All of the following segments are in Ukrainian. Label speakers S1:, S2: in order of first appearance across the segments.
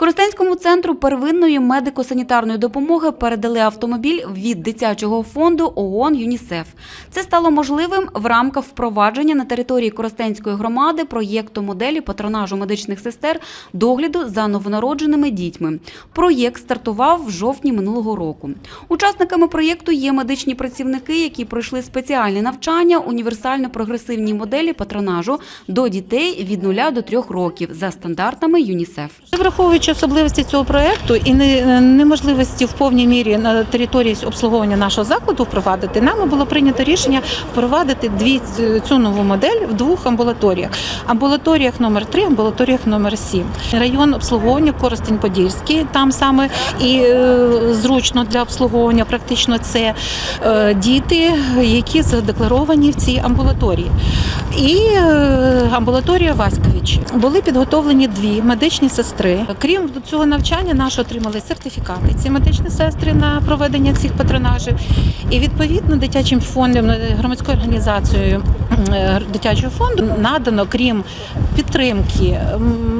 S1: Коростенському центру первинної медико-санітарної допомоги передали автомобіль від дитячого фонду ООН ЮНІСЕФ. Це стало можливим в рамках впровадження на території Коростенської громади проєкту моделі патронажу медичних сестер догляду за новонародженими дітьми. Проєкт стартував в жовтні минулого року. Учасниками проєкту є медичні працівники, які пройшли спеціальне навчання універсально-прогресивній моделі патронажу до дітей від 0 до 3 років за стандартами ЮНІСЕФ.
S2: Враховуючи особливості цього проекту і неможливості в повній мірі на території обслуговування нашого закладу впровадити, нами було прийнято рішення впровадити дві цю нову модель в двох амбулаторіях: амбулаторіях номер 3 амбулаторіях номер 7 Район обслуговування Коростень-Подільський, там саме і е, зручно для обслуговування. Практично це е, діти, які задекларовані в цій амбулаторії. І е, амбулаторія Васькович. Були підготовлені дві медичні сестри. Крім цього навчання, наші отримали сертифікати. Ці медичні сестри на проведення цих патронажів. І відповідно дитячим фондом, е, громадською організацією е, дитячого фонду надано, крім підтримки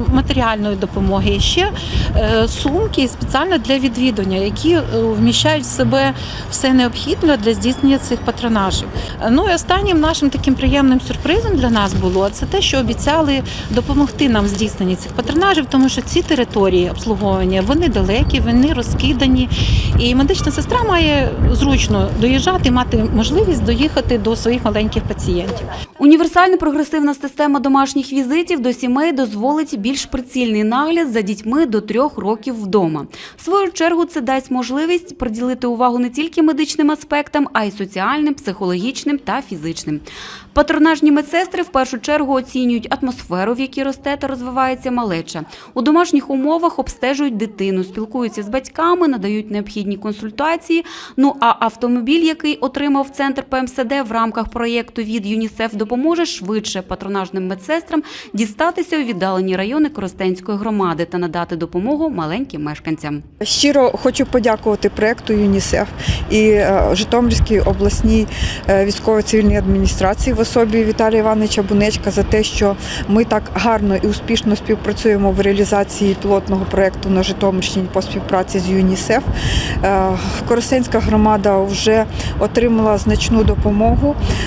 S2: матеріальної допомоги, ще е, сумки спеціально для відвідування, які вміщають в себе все необхідне для здійснення цих патронажів. Ну і останнім нашим таким приємним сюрпризом для нас було це те, що обіцяли допомогти нам в здійсненні цих патронажів, тому що ці території обслуговування вони далекі, вони розкидані, і медична сестра має зручно доїжджати, мати можливість доїхати до своїх маленьких пацієнтів.
S1: Універсальна прогресивна система домашніх візитів до сімей дозволить більш прицільний нагляд за дітьми до трьох років вдома. В свою чергу це дасть можливість приділити увагу не тільки медичним аспектам, а й соціальним, психологічним та фізичним. Патронажні медсестри в першу чергу оцінюють атмосферу, в якій росте та розвивається малеча. У домашніх умовах обстежують дитину, спілкуються з батьками, надають необхідні консультації. Ну а автомобіль, який отримав центр ПМСД в рамках проєкту від ЮНІСЕФ, допоможе швидше патронажним медсестрам дістатися у віддалені райони Коростенської громади та надати допомогу маленьким мешканцям.
S3: Щиро хочу подякувати проекту ЮНІСЕФ і е, Житомирській обласній е, військово-цивільній адміністрації в особі Віталія Івановича Бунечка за те, що ми так гарно і успішно співпрацюємо в реалізації пілотного проекту на Житомирщині по співпраці з ЮНІСЕФ. Коросенська Коростенська громада вже отримала значну допомогу, е, е,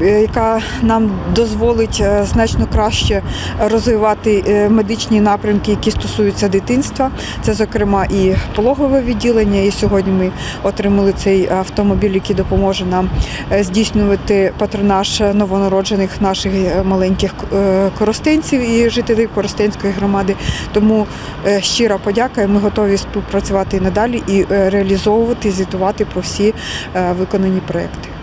S3: яка нам дозволить е, значно краще розвивати е, медичні напрямки, які стосуються дитинства. Це, зокрема, і пологове відділення. І сьогодні ми отримали цей автомобіль, який допоможе нам е, здійснювати патронаж новонароджених наших е, маленьких е, коростенців і жителів Коростенської громади. Тому е, щира подяка. Ми готові співпрацювати надалі і е, реалізовувати, звітувати про всі е, виконані проекти.